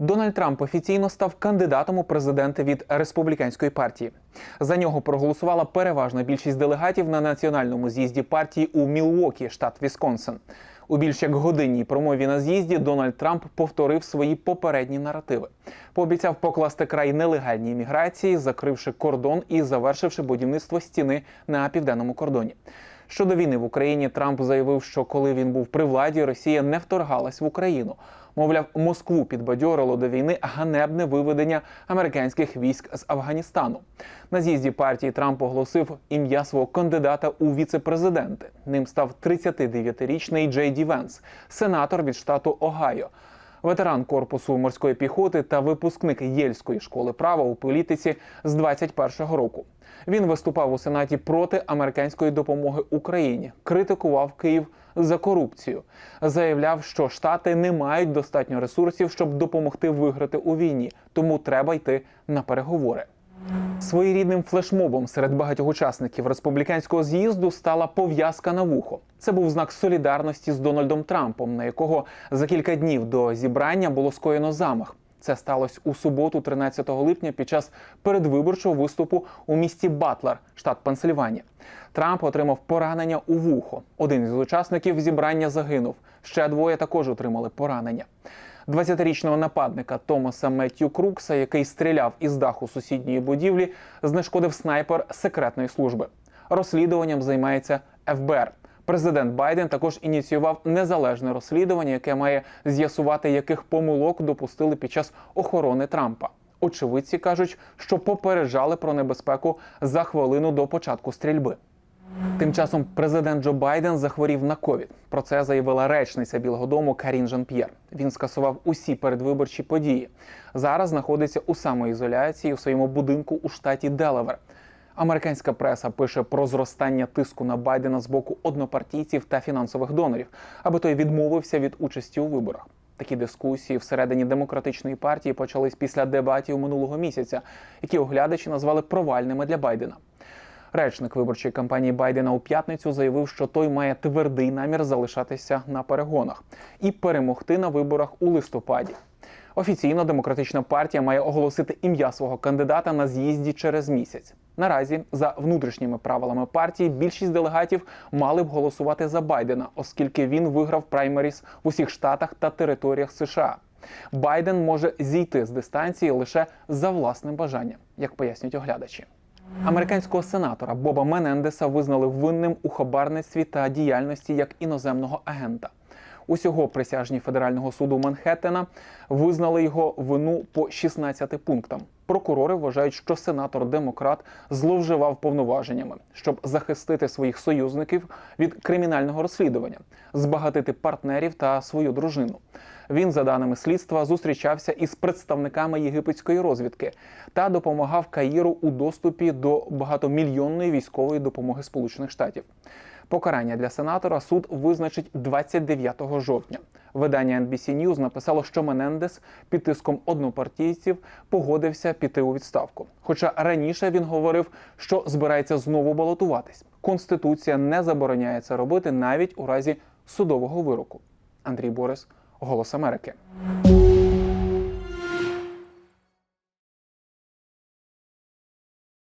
Дональд Трамп офіційно став кандидатом у президенти від республіканської партії. За нього проголосувала переважна більшість делегатів на національному з'їзді партії у Мілуокі, штат Вісконсин. У більш як годинній промові на з'їзді Дональд Трамп повторив свої попередні наративи. Пообіцяв покласти край нелегальній міграції, закривши кордон і завершивши будівництво стіни на південному кордоні. Щодо війни в Україні Трамп заявив, що коли він був при владі, Росія не вторгалась в Україну. Мовляв, Москву підбадьорило до війни ганебне виведення американських військ з Афганістану. На з'їзді партії Трамп оголосив ім'я свого кандидата у віце-президенти. Ним став 39-річний Джей Ді Венс, сенатор від штату Огайо. Ветеран корпусу морської піхоти та випускник Єльської школи права у політиці з 21-го року. Він виступав у сенаті проти американської допомоги Україні, критикував Київ за корупцію, заявляв, що штати не мають достатньо ресурсів, щоб допомогти виграти у війні, тому треба йти на переговори. Своєрідним флешмобом серед багатьох учасників республіканського з'їзду стала пов'язка на вухо. Це був знак солідарності з Дональдом Трампом, на якого за кілька днів до зібрання було скоєно замах. Це сталося у суботу, 13 липня, під час передвиборчого виступу у місті Батлер, штат Пенсильванія. Трамп отримав поранення у вухо. Один із учасників зібрання загинув. Ще двоє також отримали поранення. 20-річного нападника Томаса Меттю Крукса, який стріляв із даху сусідньої будівлі, знешкодив снайпер секретної служби. Розслідуванням займається ФБР. Президент Байден також ініціював незалежне розслідування, яке має з'ясувати, яких помилок допустили під час охорони Трампа. Очевидці кажуть, що попереджали про небезпеку за хвилину до початку стрільби. Тим часом президент Джо Байден захворів на ковід. Про це заявила речниця Білого Дому Карін Жан-П'єр. Він скасував усі передвиборчі події. Зараз знаходиться у самоізоляції у своєму будинку у штаті Делавер. Американська преса пише про зростання тиску на Байдена з боку однопартійців та фінансових донорів, аби той відмовився від участі у виборах. Такі дискусії всередині демократичної партії почались після дебатів минулого місяця, які оглядачі назвали провальними для Байдена. Речник виборчої кампанії Байдена у п'ятницю заявив, що той має твердий намір залишатися на перегонах і перемогти на виборах у листопаді. Офіційно демократична партія має оголосити ім'я свого кандидата на з'їзді через місяць. Наразі, за внутрішніми правилами партії, більшість делегатів мали б голосувати за Байдена, оскільки він виграв праймеріс в усіх штатах та територіях США. Байден може зійти з дистанції лише за власним бажанням, як пояснюють оглядачі. Американського сенатора Боба Менендеса визнали винним у хабарництві та діяльності як іноземного агента. Усього присяжні федерального суду Манхеттена визнали його вину по 16 пунктам. Прокурори вважають, що сенатор-демократ зловживав повноваженнями, щоб захистити своїх союзників від кримінального розслідування, збагатити партнерів та свою дружину. Він, за даними слідства, зустрічався із представниками єгипетської розвідки та допомагав Каїру у доступі до багатомільйонної військової допомоги Сполучених Штатів. Покарання для сенатора суд визначить 29 жовтня. Видання NBC News написало, що Менендес під тиском однопартійців погодився піти у відставку. Хоча раніше він говорив, що збирається знову балотуватись. Конституція не забороняє це робити навіть у разі судового вироку. Андрій Борис, Голос Америки.